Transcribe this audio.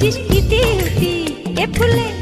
প্রজাপতি কি খুঁজিস এ ফুলে